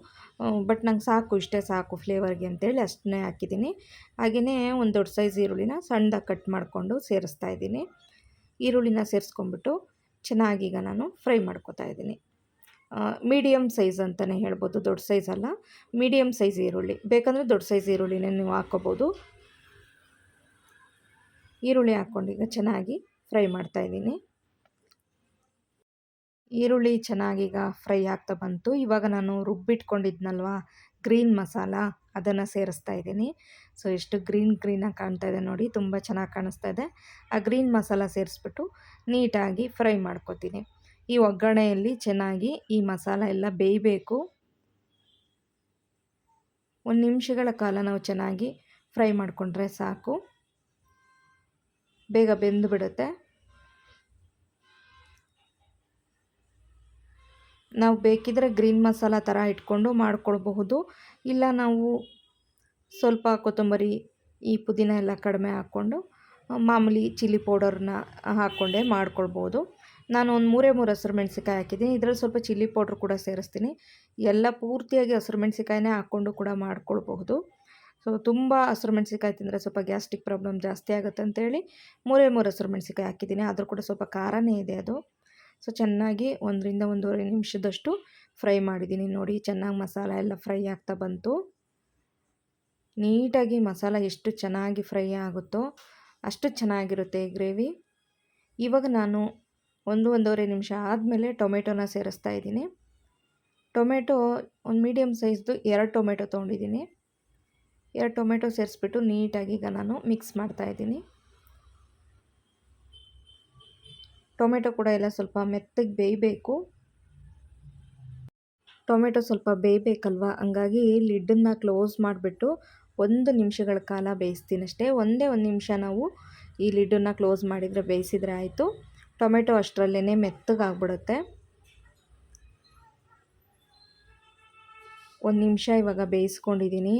ಬಟ್ ನಂಗೆ ಸಾಕು, ಇಷ್ಟೇ ಸಾಕು ಫ್ಲೇವರ್ಗೆ ಅಂತೇಳಿ ಅಷ್ಟನ್ನೇ ಹಾಕಿದ್ದೀನಿ. ಹಾಗೆಯೇ ಒಂದು ದೊಡ್ಡ ಸೈಜ್ ಈರುಳ್ಳಿನ ಸಣ್ಣದಾಗಿ ಕಟ್ ಮಾಡಿಕೊಂಡು ಸೇರಿಸ್ತಾ ಇದ್ದೀನಿ. ಈರುಳ್ಳಿನ ಸೇರಿಸ್ಕೊಂಬಿಟ್ಟು ಚೆನ್ನಾಗೀಗ ನಾನು ಫ್ರೈ ಮಾಡ್ಕೊತಾ ಇದ್ದೀನಿ. ಮೀಡಿಯಮ್ ಸೈಜ್ ಅಂತಲೇ ಹೇಳ್ಬೋದು, ದೊಡ್ಡ ಸೈಜ್ ಅಲ್ಲ. ಮೀಡಿಯಮ್ ಸೈಜ್ ಈರುಳ್ಳಿ. ಬೇಕಂದರೆ ದೊಡ್ಡ ಸೈಜ್ ಈರುಳ್ಳಿನೇ ನೀವು ಹಾಕ್ಕೋಬೋದು ಈರುಳ್ಳಿ ಹಾಕ್ಕೊಂಡು ಈಗ ಚೆನ್ನಾಗಿ ಫ್ರೈ ಮಾಡ್ತಾಯಿದ್ದೀನಿ ಈರುಳ್ಳಿ ಚೆನ್ನಾಗೀಗ ಫ್ರೈ ಆಗ್ತಾ ಬಂತು. ಇವಾಗ ನಾನು ರುಬ್ಬಿಟ್ಕೊಂಡಿದ್ನಲ್ವ, ಗ್ರೀನ್ ಮಸಾಲ ಅದನ್ನು ಸೇರಿಸ್ತಾ ಇದ್ದೀನಿ. ಸೊ, ಎಷ್ಟು ಗ್ರೀನ್ ಗ್ರೀನಾಗಿ ಕಾಣ್ತಾ ಇದೆ ನೋಡಿ, ತುಂಬ ಚೆನ್ನಾಗಿ ಕಾಣಿಸ್ತಾ ಇದೆ. ಆ ಗ್ರೀನ್ ಮಸಾಲ ಸೇರಿಸ್ಬಿಟ್ಟು ನೀಟಾಗಿ ಫ್ರೈ ಮಾಡ್ಕೊತೀನಿ. ಈ ಒಗ್ಗರಣೆಯಲ್ಲಿ ಚೆನ್ನಾಗಿ ಈ ಮಸಾಲ ಎಲ್ಲ ಬೇಯಬೇಕು. ಒಂದು ನಿಮಿಷಗಳ ಕಾಲ ನಾವು ಚೆನ್ನಾಗಿ ಫ್ರೈ ಮಾಡಿಕೊಂಡ್ರೆ ಸಾಕು. ಬೇಗ ಬೆಂದು ಬಿಡುತ್ತೆ. ನಾವು ಬೇಕಿದ್ರೆ ಗ್ರೀನ್ ಮಸಾಲ ಥರ ಇಟ್ಕೊಂಡು ಮಾಡ್ಕೊಳ್ಬಹುದು. ಇಲ್ಲ ನಾವು ಸ್ವಲ್ಪ ಕೊತ್ತಂಬರಿ, ಈ ಪುದೀನ ಎಲ್ಲ ಕಡಿಮೆ ಹಾಕ್ಕೊಂಡು, ಮಾಮೂಲಿ ಚಿಲ್ಲಿ ಪೌಡರ್ನ ಹಾಕ್ಕೊಂಡೇ ಮಾಡ್ಕೊಳ್ಬೋದು ನಾನು ಒಂದು ಮೂರೇ ಮೂರು ಹಸಿರು ಮೆಣಸಿಕಾಯಿ ಹಾಕಿದ್ದೀನಿ. ಇದರಲ್ಲಿ ಸ್ವಲ್ಪ ಚಿಲ್ಲಿ ಪೌಡ್ರ್ ಕೂಡ ಸೇರಿಸ್ತೀನಿ. ಎಲ್ಲ ಪೂರ್ತಿಯಾಗಿ ಹಸಿರು ಮೆಣಸಿಕಾಯಿನೇ ಹಾಕ್ಕೊಂಡು ಕೂಡ ಮಾಡ್ಕೊಳ್ಬಹುದು. ಸೊ ತುಂಬ ಹಸಿರು ಮೆಣಸಿಕಾಯಿ ತಿಂದರೆ ಸ್ವಲ್ಪ ಗ್ಯಾಸ್ಟ್ರಿಕ್ ಪ್ರಾಬ್ಲಮ್ ಜಾಸ್ತಿ ಆಗುತ್ತೆ ಅಂತೇಳಿ ಮೂರೇ ಮೂರು ಹಸಿರು ಮೆಣಸಿಕಾಯಿ ಹಾಕಿದ್ದೀನಿ. ಆದರೂ ಕೂಡ ಸ್ವಲ್ಪ ಖಾರನೇ ಇದೆ ಅದು. ಸೊ ಚೆನ್ನಾಗಿ ಒಂದರಿಂದ ಒಂದೂವರೆ ನಿಮಿಷದಷ್ಟು ಫ್ರೈ ಮಾಡಿದ್ದೀನಿ ನೋಡಿ. ಚೆನ್ನಾಗಿ ಮಸಾಲ ಎಲ್ಲ ಫ್ರೈ ಆಗ್ತಾ ಬಂತು. ನೀಟಾಗಿ ಮಸಾಲ ಎಷ್ಟು ಚೆನ್ನಾಗಿ ಫ್ರೈ ಆಗುತ್ತೋ ಅಷ್ಟು ಚೆನ್ನಾಗಿರುತ್ತೆ ಗ್ರೇವಿ. ಇವಾಗ ನಾನು ಒಂದು ಒಂದೂವರೆ ನಿಮಿಷ ಆದಮೇಲೆ ಟೊಮೆಟೊನ ಸೇರಿಸ್ತಾ ಇದ್ದೀನಿ. ಟೊಮೆಟೊ ಒಂದು ಮೀಡಿಯಮ್ ಸೈಜ್ದು ಎರಡು ಟೊಮೆಟೊ ತೊಗೊಂಡಿದ್ದೀನಿ. ಎರಡು ಟೊಮೆಟೊ ಸೇರಿಸ್ಬಿಟ್ಟು ನೀಟಾಗಿ ಈಗ ನಾನು ಮಿಕ್ಸ್ ಮಾಡ್ತಾಯಿದ್ದೀನಿ ಟೊಮೆಟೊ ಕೂಡ ಎಲ್ಲ ಸ್ವಲ್ಪ ಮೆತ್ತಗೆ ಬೇಯಬೇಕು. ಟೊಮೆಟೊ ಸ್ವಲ್ಪ ಬೇಯಬೇಕಲ್ವ? ಹಂಗಾಗಿ ಲಿಡ್ಡನ್ನು ಕ್ಲೋಸ್ ಮಾಡಿಬಿಟ್ಟು ಒಂದು ನಿಮಿಷಗಳ ಕಾಲ ಬೇಯಿಸ್ತೀನಿ ಅಷ್ಟೇ. ಒಂದೇ ಒಂದು ನಿಮಿಷ ನಾವು ಈ ಲಿಡ್ಡನ್ನು ಕ್ಲೋಸ್ ಮಾಡಿದರೆ ಬೇಯಿಸಿದರೆ ಆಯಿತು. ಟೊಮೆಟೊ ಅಷ್ಟರಲ್ಲೇ ಮೆತ್ತಗಾಗ್ಬಿಡುತ್ತೆ. ಒಂದು ನಿಮಿಷ ಇವಾಗ ಬೇಯಿಸ್ಕೊಂಡಿದ್ದೀನಿ.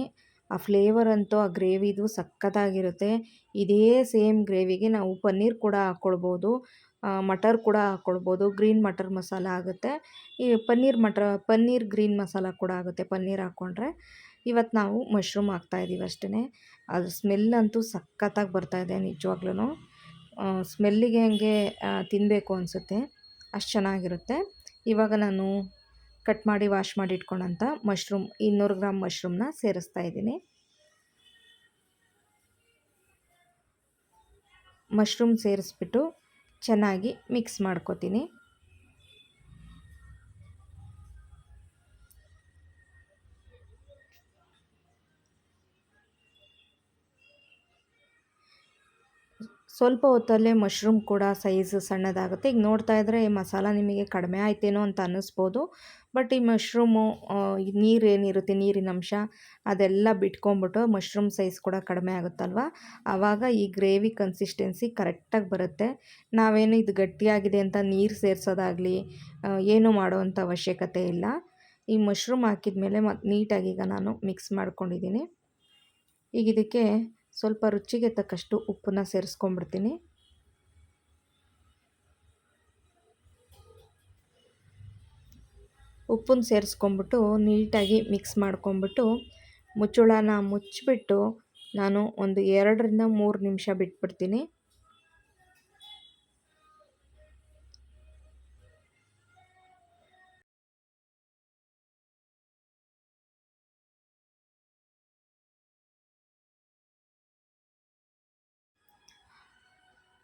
ಆ ಫ್ಲೇವರ್ ಅಂತೂ ಆ ಗ್ರೇವಿದು ಸಖತ್ತಾಗಿರುತ್ತೆ. ಇದೇ ಸೇಮ್ ಗ್ರೇವಿಗೆ ನಾವು ಪನ್ನೀರ್ ಕೂಡ ಹಾಕ್ಕೊಳ್ಬೋದು ಮಟರ್ ಕೂಡ ಹಾಕ್ಕೊಳ್ಬೋದು ಗ್ರೀನ್ ಮಟರ್ ಮಸಾಲ ಆಗುತ್ತೆ. ಈ ಪನ್ನೀರ್ ಮಟರ್ ಪನ್ನೀರ್ ಗ್ರೀನ್ ಮಸಾಲ ಕೂಡ ಆಗುತ್ತೆ ಪನ್ನೀರ್ ಹಾಕ್ಕೊಂಡ್ರೆ ಇವತ್ತು ನಾವು ಮಶ್ರೂಮ್ ಹಾಕ್ತಾಯಿದ್ದೀವಿ ಅಷ್ಟೇ ಅದು ಸ್ಮೆಲ್ ಅಂತೂ ಸಖತ್ತಾಗಿ ಬರ್ತಾಯಿದೆ ನಿಜವಾಗ್ಲೂ ಸ್ಮೆಲ್ಲಿಗೆ ಹಂಗೆ ತಿನ್ನಬೇಕು ಅನಿಸುತ್ತೆ. ಅಷ್ಟು ಚೆನ್ನಾಗಿರುತ್ತೆ. ಇವಾಗ ನಾನು ಕಟ್ ಮಾಡಿ ವಾಶ್ ಮಾಡಿ ಇಟ್ಕೊಂಡಂಥ ಮಶ್ರೂಮ್, ಇನ್ನೂರು ಗ್ರಾಮ್ ಮಶ್ರೂಮ್ನ ಸೇರಿಸ್ತಾ ಇದ್ದೀನಿ. ಮಶ್ರೂಮ್ ಸೇರಿಸ್ಬಿಟ್ಟು ಚೆನ್ನಾಗಿ ಮಿಕ್ಸ್ ಮಾಡ್ಕೊತೀನಿ. ಸ್ವಲ್ಪ ಹೊತ್ತಲ್ಲೇ ಮಶ್ರೂಮ್ ಕೂಡ ಸೈಜ್ ಸಣ್ಣದಾಗುತ್ತೆ. ಈಗ ನೋಡ್ತಾ ಇದ್ದರೆ ಈ ಮಸಾಲ ನಿಮಗೆ ಕಡಿಮೆ ಆಯ್ತೇನೋ ಅಂತ ಅನ್ನಿಸ್ಬೋದು. ಬಟ್ ಈ ಮಶ್ರೂಮು ನೀರೇನಿರುತ್ತೆ ನೀರಿನ ಅಂಶ, ಅದೆಲ್ಲ ಬಿಟ್ಕೊಂಬಿಟ್ಟು ಮಶ್ರೂಮ್ ಸೈಜ್ ಕೂಡ ಕಡಿಮೆ ಆಗುತ್ತಲ್ವ? ಆವಾಗ ಈ ಗ್ರೇವಿ ಕನ್ಸಿಸ್ಟೆನ್ಸಿ ಕರೆಕ್ಟಾಗಿ ಬರುತ್ತೆ. ನಾವೇನು ಇದು ಗಟ್ಟಿಯಾಗಿದೆ ಅಂತ ನೀರು ಸೇರಿಸೋದಾಗಲಿ ಏನು ಮಾಡೋವಂಥ ಅವಶ್ಯಕತೆ ಇಲ್ಲ. ಈ ಮಶ್ರೂಮ್ ಹಾಕಿದ ಮೇಲೆ ಮತ್ತು ನೀಟಾಗಿ ಈಗ ನಾನು ಮಿಕ್ಸ್ ಮಾಡ್ಕೊಂಡಿದ್ದೀನಿ. ಈಗ ಇದಕ್ಕೆ ಸ್ವಲ್ಪ ರುಚಿಗೆ ತಕ್ಕಷ್ಟು ಉಪ್ಪನ್ನ ಸೇರಿಸ್ಕೊಂಡ್ಬಿಡ್ತೀನಿ. ಉಪ್ಪನ್ನು ಸೇರಿಸ್ಕೊಂಬಿಟ್ಟು ನೀಟಾಗಿ ಮಿಕ್ಸ್ ಮಾಡ್ಕೊಂಬಿಟ್ಟು ಮುಚ್ಚುಳನ ಮುಚ್ಚಿಬಿಟ್ಟು ನಾನು ಒಂದು ಎರಡರಿಂದ ಮೂರು ನಿಮಿಷ ಬಿಟ್ಬಿಡ್ತೀನಿ.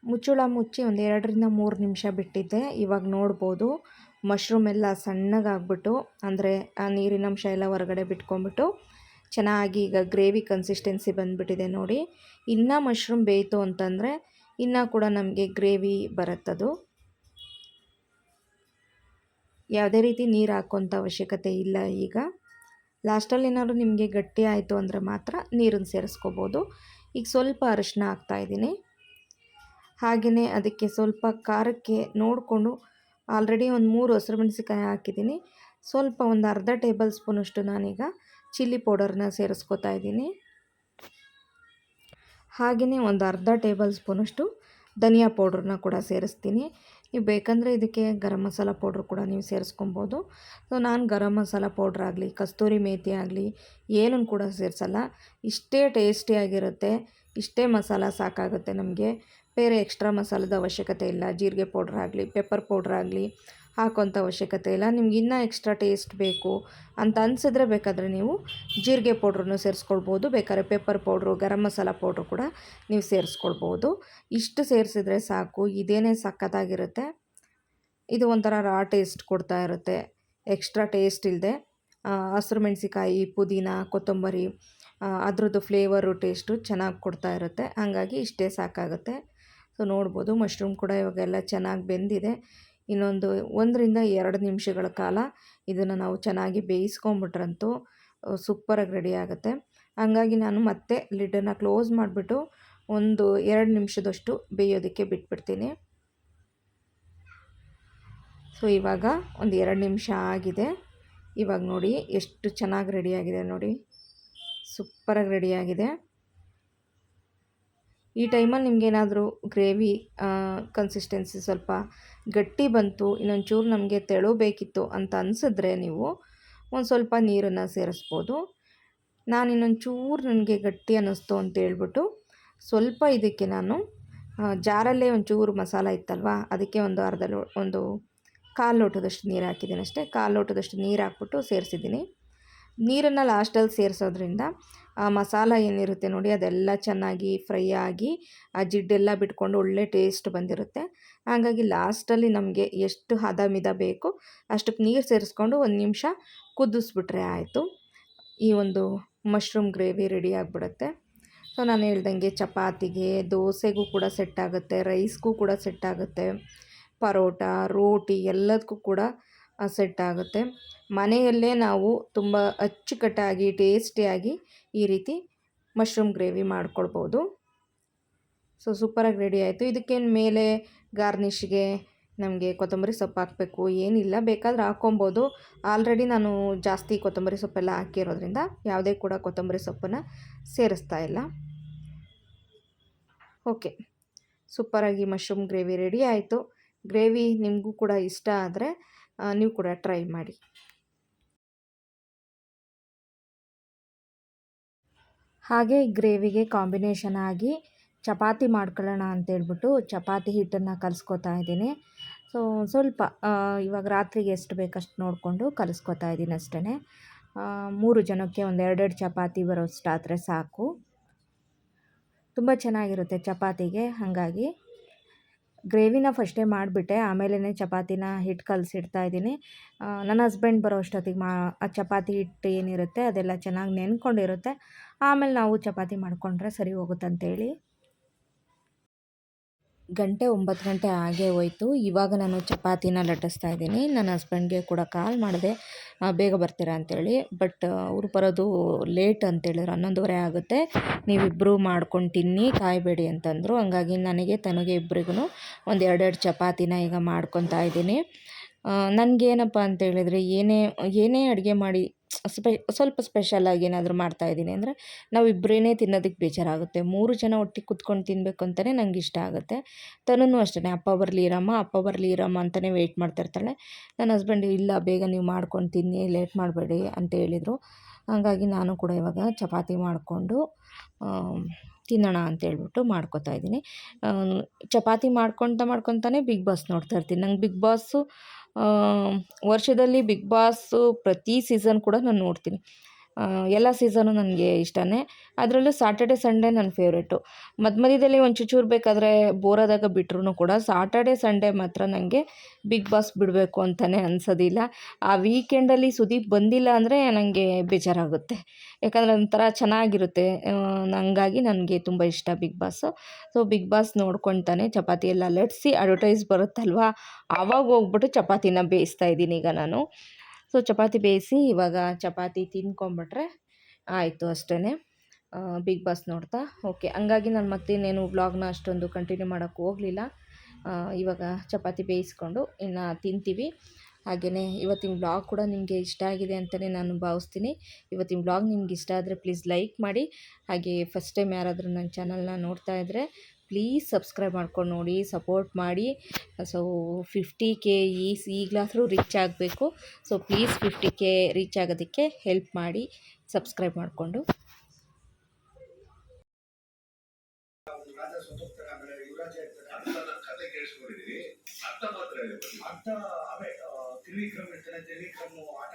ಮುಚ್ಚುಳ ಮುಚ್ಚಿ ಒಂದು ಎರಡರಿಂದ ಮೂರು ನಿಮಿಷ ಬಿಟ್ಟಿದ್ದೆ. ಇವಾಗ ನೋಡ್ಬೋದು. ಮಶ್ರೂಮ್ ಎಲ್ಲ ಸಣ್ಣಗಾಗ್ಬಿಟ್ಟು, ಅಂದರೆ ಆ ನೀರಿನಂಶ ಎಲ್ಲ ಹೊರಗಡೆ ಬಿಟ್ಕೊಂಡ್ಬಿಟ್ಟು ಚೆನ್ನಾಗಿ ಈಗ ಗ್ರೇವಿ ಕನ್ಸಿಸ್ಟೆನ್ಸಿ ಬಂದುಬಿಟ್ಟಿದೆ ನೋಡಿ. ಇನ್ನೂ ಮಶ್ರೂಮ್ ಬೇಯಿತು ಅಂತಂದರೆ ಇನ್ನೂ ಕೂಡ ನಮಗೆ ಗ್ರೇವಿ ಬರುತ್ತದು. ಯಾವುದೇ ರೀತಿ ನೀರು ಹಾಕೋಂಥ ಅವಶ್ಯಕತೆ ಇಲ್ಲ ಈಗ. ಲಾಸ್ಟಲ್ಲಿ ಏನಾದ್ರು ನಿಮಗೆ ಗಟ್ಟಿ ಆಯಿತು ಅಂದರೆ ಮಾತ್ರ ನೀರನ್ನು ಸೇರಿಸ್ಕೋಬೋದು. ಈಗ ಸ್ವಲ್ಪ ಅರಿಶಿನ ಹಾಕ್ತಾಯಿದ್ದೀನಿ ಹಾಗೆಯೇ ಅದಕ್ಕೆ ಸ್ವಲ್ಪ ಖಾರಕ್ಕೆ ನೋಡಿಕೊಂಡು ಆಲ್ರೆಡಿ ಒಂದು ಮೂರು ಹಸಿರು ಮೆಣಸಿಕಾಯಿ ಹಾಕಿದ್ದೀನಿ. ಸ್ವಲ್ಪ ಒಂದು ಅರ್ಧ ಟೇಬಲ್ ಸ್ಪೂನಷ್ಟು ನಾನೀಗ ಚಿಲ್ಲಿ ಪೌಡರ್ನ ಸೇರಿಸ್ಕೊತಾ ಇದ್ದೀನಿ. ಹಾಗೆಯೇ ಒಂದು ಅರ್ಧ ಟೇಬಲ್ ಸ್ಪೂನಷ್ಟು ಧನಿಯಾ ಪೌಡ್ರನ್ನ ಕೂಡ ಸೇರಿಸ್ತೀನಿ. ನೀವು ಬೇಕಂದರೆ ಇದಕ್ಕೆ ಗರಂ ಮಸಾಲ ಪೌಡ್ರ್ ಕೂಡ ನೀವು ಸೇರಿಸ್ಕೊಬೋದು. ಸೊ ನಾನು ಗರಂ ಮಸಾಲ ಪೌಡ್ರ್ ಆಗಲಿ, ಕಸ್ತೂರಿ ಮೇಥಿ ಆಗಲಿ ಏನನ್ನು ಕೂಡ ಸೇರಿಸಲ್ಲ. ಇಷ್ಟೇ ಟೇಸ್ಟಿಯಾಗಿರುತ್ತೆ ಇಷ್ಟೇ ಮಸಾಲ ಸಾಕಾಗುತ್ತೆ ನಮಗೆ. ಬೇರೆ ಎಕ್ಸ್ಟ್ರಾ ಮಸಾಲದ ಅವಶ್ಯಕತೆ ಇಲ್ಲ. ಜೀರಿಗೆ ಪೌಡ್ರ್ ಆಗಲಿ, ಪೆಪ್ಪರ್ ಪೌಡ್ರ್ ಆಗಲಿ ಹಾಕೋಂಥ ಅವಶ್ಯಕತೆ ಇಲ್ಲ. ನಿಮ್ಗೆ ಇನ್ನೂ ಎಕ್ಸ್ಟ್ರಾ ಟೇಸ್ಟ್ ಬೇಕು ಅಂತ ಅನಿಸಿದ್ರೆ ಬೇಕಾದರೆ ನೀವು ಜೀರಿಗೆ ಪೌಡ್ರನ್ನು ಸೇರಿಸ್ಕೊಳ್ಬೋದು. ಬೇಕಾದ್ರೆ pepper powder, garam masala powder ಕೂಡ ನೀವು ಸೇರಿಸ್ಕೊಳ್ಬೋದು. ಇಷ್ಟು ಸೇರಿಸಿದ್ರೆ ಸಾಕು. ಇದೇನೇ ಸಖತ್ತಾಗಿರುತ್ತೆ. ಇದು ಒಂಥರ ರಾ ಟೇಸ್ಟ್ ಕೊಡ್ತಾ ಇರುತ್ತೆ. ಎಕ್ಸ್ಟ್ರಾ ಟೇಸ್ಟ್ ಇಲ್ಲದೆ ಹಸಿರು ಮೆಣಸಿಕಾಯಿ ಪುದೀನ, ಕೊತ್ತಂಬರಿ ಅದರದ್ದು ಫ್ಲೇವರು, ಟೇಸ್ಟು ಚೆನ್ನಾಗಿ ಕೊಡ್ತಾ ಇರುತ್ತೆ. ಹಾಗಾಗಿ ಇಷ್ಟೇ ಸಾಕಾಗುತ್ತೆ. ಸೊ ನೋಡ್ಬೋದು ಮಶ್ರೂಮ್ ಕೂಡ ಇವಾಗೆಲ್ಲ ಚೆನ್ನಾಗಿ ಬೆಂದಿದೆ. ಇನ್ನೊಂದು ಒಂದರಿಂದ ಎರಡು ನಿಮಿಷಗಳ ಕಾಲ ಇದನ್ನು ನಾವು ಚೆನ್ನಾಗಿ ಬೇಯಿಸ್ಕೊಂಬಿಟ್ರಂತೂ ಸೂಪರಾಗಿ ರೆಡಿ ಆಗುತ್ತೆ. ಹಾಗಾಗಿ ನಾನು ಮತ್ತೆ ಲಿಡ್ಡನ್ನು ಕ್ಲೋಸ್ ಮಾಡಿಬಿಟ್ಟು ಒಂದು ಎರಡು ನಿಮಿಷದಷ್ಟು ಬೇಯೋದಕ್ಕೆ ಬಿಟ್ಬಿಡ್ತೀನಿ. ಸೊ ಇವಾಗ ಒಂದು ಎರಡು ನಿಮಿಷ ಆಗಿದೆ. ಇವಾಗ ನೋಡಿ ಎಷ್ಟು ಚೆನ್ನಾಗಿ ರೆಡಿಯಾಗಿದೆ ನೋಡಿ. ಸೂಪರಾಗಿ ರೆಡಿಯಾಗಿದೆ ಈ ಟೈಮಲ್ಲಿ ನಿಮಗೇನಾದರೂ ಗ್ರೇವಿ ಕನ್ಸಿಸ್ಟೆನ್ಸಿ ಸ್ವಲ್ಪ ಗಟ್ಟಿ ಬಂತು, ಇನ್ನೊಂಚೂರು ನಮಗೆ ತೆಳು ಬೇಕಿತ್ತು ಅಂತ ಅನಿಸಿದ್ರೆ ನೀವು ಒಂದು ಸ್ವಲ್ಪ ನೀರನ್ನು ಸೇರಿಸ್ಬೋದು. ನಾನು ಇನ್ನೊಂಚೂರು ನನಗೆ ಗಟ್ಟಿ ಅನ್ನಿಸ್ತು ಅಂತ ಹೇಳ್ಬಿಟ್ಟು ಸ್ವಲ್ಪ ಇದಕ್ಕೆ ನಾನು ಜಾರಲ್ಲೇ ಒಂಚೂರು ಮಸಾಲ ಇತ್ತಲ್ವ, ಅದಕ್ಕೆ ಒಂದು ಅರ್ಧ ಲೋ, ಒಂದು ಕಾಲು ಲೋಟದಷ್ಟು ನೀರು ಹಾಕಿದ್ದೀನಿ ಅಷ್ಟೇ, ಕಾಲು ಲೋಟದಷ್ಟು ನೀರು ಹಾಕ್ಬಿಟ್ಟು ಸೇರಿಸಿದ್ದೀನಿ. ನೀರನ್ನು ಲಾಸ್ಟಲ್ಲಿ ಸೇರಿಸೋದ್ರಿಂದ ಮಸಾಲ ಏನಿರುತ್ತೆ ನೋಡಿ, ಅದೆಲ್ಲ ಚೆನ್ನಾಗಿ ಫ್ರೈ ಆಗಿ ಆ ಜಿಡ್ಡೆಲ್ಲ ಬಿಟ್ಕೊಂಡು ಒಳ್ಳೆ ಟೇಸ್ಟ್ ಬಂದಿರುತ್ತೆ. ಹಾಗಾಗಿ ಲಾಸ್ಟಲ್ಲಿ ನಮಗೆ ಎಷ್ಟು ಹದ ಮಿದ ಬೇಕು ಅಷ್ಟಕ್ಕೆ ನೀರು ಸೇರಿಸ್ಕೊಂಡು ಒಂದು ನಿಮಿಷ ಕುದಿಸ್ಬಿಟ್ರೆ ಆಯಿತು. ಈ ಒಂದು ಮಶ್ರೂಮ್ ಗ್ರೇವಿ ರೆಡಿ ಆಗಿಬಿಡುತ್ತೆ. ಸೊ, ನಾನು ಹೇಳ್ದಂಗೆ ಚಪಾತಿಗೆ, ದೋಸೆಗೂ ಕೂಡ ಸೆಟ್ ಆಗುತ್ತೆ, ರೈಸ್ಗೂ ಕೂಡ ಸೆಟ್ ಆಗುತ್ತೆ, ಪರೋಟ, ರೋಟಿ ಎಲ್ಲದಕ್ಕೂ ಕೂಡ ಸೆಟ್ ಆಗುತ್ತೆ. ಮನೆಯಲ್ಲೇ ನಾವು ತುಂಬ ಅಚ್ಚುಕಟ್ಟಾಗಿ, ಟೇಸ್ಟಿಯಾಗಿ ಈ ರೀತಿ ಮಶ್ರೂಮ್ ಗ್ರೇವಿ ಮಾಡ್ಕೊಳ್ಬೋದು. ಸೊ, ಸೂಪರಾಗಿ ರೆಡಿ ಆಯಿತು. ಇದಕ್ಕೇನು ಮೇಲೆ ಗಾರ್ನಿಷ್ಗೆ ನಮಗೆ ಕೊತ್ತಂಬರಿ ಸೊಪ್ಪು ಹಾಕಬೇಕು, ಏನಿಲ್ಲ. ಬೇಕಾದ್ರೆ ಹಾಕ್ಕೊಬೋದು ಆಲ್ರೆಡಿ ನಾನು ಜಾಸ್ತಿ ಕೊತ್ತಂಬರಿ ಸೊಪ್ಪೆಲ್ಲ ಹಾಕಿರೋದ್ರಿಂದ ಯಾವುದೇ ಕೂಡ ಕೊತ್ತಂಬರಿ ಸೊಪ್ಪನ್ನು ಸೇರಿಸ್ತಾ ಇಲ್ಲ. ಓಕೆ. ಸೂಪರಾಗಿ ಮಶ್ರೂಮ್ ಗ್ರೇವಿ ರೆಡಿ ಆಯಿತು. ಗ್ರೇವಿ ನಿಮಗೂ ಕೂಡ ಇಷ್ಟ ಆದರೆ ನೀವು ಕೂಡ ಟ್ರೈ ಮಾಡಿ. ಹಾಗೆ ಗ್ರೇವಿಗೆ ಕಾಂಬಿನೇಷನ್ ಆಗಿ ಚಪಾತಿ ಮಾಡ್ಕೊಳ್ಳೋಣ ಅಂತೇಳ್ಬಿಟ್ಟು ಚಪಾತಿ ಹಿಟ್ಟನ್ನು ಕಲಿಸ್ಕೊತಾ ಇದ್ದೀನಿ. ಸೊ ಸ್ವಲ್ಪ ಇವಾಗ ರಾತ್ರಿಗೆ ಎಷ್ಟು ಬೇಕಷ್ಟು ನೋಡಿಕೊಂಡು ಕಲಿಸ್ಕೊತಾ ಇದ್ದೀನಿ ಅಷ್ಟೇ ಮೂರು ಜನಕ್ಕೆ ಒಂದು ಎರಡೆರಡು ಚಪಾತಿ ಬರೋಷ್ಟಾದರೆ ಸಾಕು. ತುಂಬ ಚೆನ್ನಾಗಿರುತ್ತೆ ಚಪಾತಿಗೆ, ಹಾಗಾಗಿ. ಗ್ರೇವಿನ ಫಸ್ಟೇ ಮಾಡಿಬಿಟ್ಟೆ ಆಮೇಲೇ ಚಪಾತಿನ ಹಿಟ್ಟು ಕಲಸಿಡ್ತಾ ಇದ್ದೀನಿ. ನನ್ನ ಹಸ್ಬೆಂಡ್ ಬರೋ ಅಷ್ಟೊತ್ತಿಗೆ ಮಾ, ಆ ಚಪಾತಿ ಹಿಟ್ಟು ಏನಿರುತ್ತೆ ಅದೆಲ್ಲ ಚೆನ್ನಾಗಿ ನೆನ್ಕೊಂಡಿರುತ್ತೆ. ಆಮೇಲೆ ನಾವು ಚಪಾತಿ ಮಾಡಿಕೊಂಡ್ರೆ ಸರಿ ಹೋಗುತ್ತಂತೇಳಿ. ಗಂಟೆ ಒಂಬತ್ತು ಗಂಟೆ ಆಗೇ ಹೋಯ್ತು. ಇವಾಗ ನಾನು ಚಪಾತಿನ ಲಟ್ಟಿಸ್ತಾ ಇದ್ದೀನಿ. ನನ್ನ ಹಸ್ಬೆಂಡ್ಗೆ ಕೂಡ ಕಾಲ್ ಮಾಡಿದೆ ಬೇಗ ಬರ್ತೀರಾ? ಅಂತೇಳಿ. ಬಟ್ ಅವರು ಬರೋದು ಲೇಟ್ ಅಂತೇಳಿದ್ರು. ಹನ್ನೊಂದುವರೆ ಆಗುತ್ತೆ. ನೀವಿಬ್ಬರು ಮಾಡ್ಕೊಂಡು ತಿನ್ನಿ, ಕಾಯಬೇಡಿ ಅಂತಂದರು. ಹಂಗಾಗಿ ನನಗೆ, ತನಗೆ ಇಬ್ಬರಿಗೂ ಒಂದು ಎರಡೆರಡು ಚಪಾತಿನ ಈಗ ಮಾಡ್ಕೊತಾ ಇದ್ದೀನಿ. ನನಗೇನಪ್ಪ ಅಂತೇಳಿದರೆ ಏನೇ ಏನೇ ಅಡುಗೆ ಮಾಡಿ ಸ್ಪೆ, ಸ್ವಲ್ಪ ಸ್ಪೆಷಲಾಗಿ ಏನಾದರೂ ಮಾಡ್ತಾಯಿದ್ದೀನಿ ಅಂದರೆ ನಾವಿಬ್ಬರೇ ತಿನ್ನೋದಕ್ಕೆ ಬೇಜಾರಾಗುತ್ತೆ. ಮೂರು ಜನ ಒಟ್ಟಿಗೆ ಕುತ್ಕೊಂಡು ತಿನ್ನಬೇಕು ಅಂತಲೇ ನಂಗೆ ಇಷ್ಟ ಆಗುತ್ತೆ. ತನೂ ಅಷ್ಟೇ ಅಪ್ಪ ಬರಲಿ ಇರಮ್ಮ, ಅಪ್ಪ ಬರಲಿ ಇರಮ್ಮ ಅಂತಲೇ ವೆಯ್ಟ್ ಮಾಡ್ತಿರ್ತಾಳೆ ನನ್ನ ಹಸ್ಬೆಂಡ್ ಇಲ್ಲ, ಬೇಗ ನೀವು ಮಾಡ್ಕೊಂಡು ತಿನ್ನಿ ಲೇಟ್ ಮಾಡಬೇಡಿ ಅಂತ ಹೇಳಿದರು. ಹಾಗಾಗಿ ನಾನು ಕೂಡ ಇವಾಗ ಚಪಾತಿ ಮಾಡಿಕೊಂಡು ತಿನ್ನೋಣ ಅಂತೇಳ್ಬಿಟ್ಟು ಮಾಡ್ಕೋತಾ ಇದ್ದೀನಿ. ಚಪಾತಿ ಮಾಡ್ಕೊತ ಮಾಡ್ಕೊತಾನೆ ಬಿಗ್ ಬಾಸ್ ನೋಡ್ತಾ ಇರ್ತೀನಿ. ನಂಗೆ ಬಿಗ್ ಬಾಸು ವರ್ಷದಲ್ಲಿ ಬಿಗ್ ಬಾಸು ಪ್ರತಿ ಸೀಸನ್ ಕೂಡ ನಾನು ನೋಡ್ತೀನಿ. ಎಲ್ಲ ಸೀಸನು ನನಗೆ ಇಷ್ಟನೇ. ಅದರಲ್ಲೂ ಸಾಟರ್ಡೆ ಸಂಡೇ ನನ್ನ ಫೇವ್ರೇಟು ಮಧ್ಯ ಮಧ್ಯದಲ್ಲಿ ಒಂದು ಚೂಚೂರು ಬೇಕಾದರೆ ಬೋರಾದಾಗ ಬಿಟ್ರೂ ಕೂಡ ಸಾಟರ್ಡೆ ಸಂಡೇ ಮಾತ್ರ ನನಗೆ ಬಿಗ್ ಬಾಸ್ ಬಿಡಬೇಕು ಅಂತಲೇ ಅನ್ಸೋದಿಲ್ಲ. ಆ ವೀಕೆಂಡಲ್ಲಿ ಸುದೀಪ್ ಬಂದಿಲ್ಲ ಅಂದರೆ ನನಗೆ ಬೇಜಾರಾಗುತ್ತೆ. ಯಾಕಂದರೆ ಒಂಥರ ಚೆನ್ನಾಗಿರುತ್ತೆ. ಹಂಗಾಗಿ ನನಗೆ ತುಂಬ ಇಷ್ಟ Bigg Boss so Bigg Boss ನೋಡ್ಕೊತಾನೆ chapati ಎಲ್ಲ ಲಟ್ಸಿ ಅಡ್ವರ್ಟೈಸ್ ಬರುತ್ತಲ್ವ? ಆವಾಗ ಹೋಗ್ಬಿಟ್ಟು ಚಪಾತಿನ ಬೇಯಿಸ್ತಾ ಇದ್ದೀನಿ ಈಗ ನಾನು. ಸೊ, ಚಪಾತಿ ಬೇಯಿಸಿ ಇವಾಗ ಚಪಾತಿ ತಿನ್ಕೊಂಬಿಟ್ರೆ ಆಯಿತು ಅಷ್ಟೇ ಬಿಗ್ ಬಾಸ್ ನೋಡ್ತಾ. ಓಕೆ, ಹಂಗಾಗಿ ನಾನು ಮತ್ತೇನೇನು ವ್ಲಾಗ್ನ ಅಷ್ಟೊಂದು ಕಂಟಿನ್ಯೂ ಮಾಡೋಕ್ಕೆ ಹೋಗಲಿಲ್ಲ. ಇವಾಗ ಚಪಾತಿ ಬೇಯಿಸ್ಕೊಂಡು ಇನ್ನು ತಿಂತೀವಿ. ಹಾಗೆಯೇ ಇವತ್ತಿನ ಬ್ಲಾಗ್ ಕೂಡ ನಿಮಗೆ ಇಷ್ಟ ಆಗಿದೆ ಅಂತಲೇ ನಾನು ಭಾವಿಸ್ತೀನಿ. ಇವತ್ತಿನ ಬ್ಲಾಗ್ ನಿಮ್ಗೆ ಇಷ್ಟ ಆದರೆ ಪ್ಲೀಸ್ ಲೈಕ್ ಮಾಡಿ. ಹಾಗೆ ಫಸ್ಟ್ ಟೈಮ್ ಯಾರಾದರೂ ನನ್ನ ಚಾನಲ್ನ ನೋಡ್ತಾ ಇದ್ದರೆ ಪ್ಲೀಸ್ ಸಬ್ಸ್ಕ್ರೈಬ್ ಮಾಡ್ಕೊಂಡು ನೋಡಿ ಸಪೋರ್ಟ್ ಮಾಡಿ. ಸೊ ಫಿಫ್ಟಿ ಕೆ ಈಸ್ ಈಗಲಾದರೂ ರಿಚ್ ಆಗಬೇಕು. So please fifty K reach ಆಗೋದಕ್ಕೆ ಹೆಲ್ಪ್ ಮಾಡಿ ಸಬ್ಸ್ಕ್ರೈಬ್ ಮಾಡಿಕೊಂಡು. ತ್ರಿವಿಕ್ರಮ್ ಇರ್ತಾನೆ ಆಟ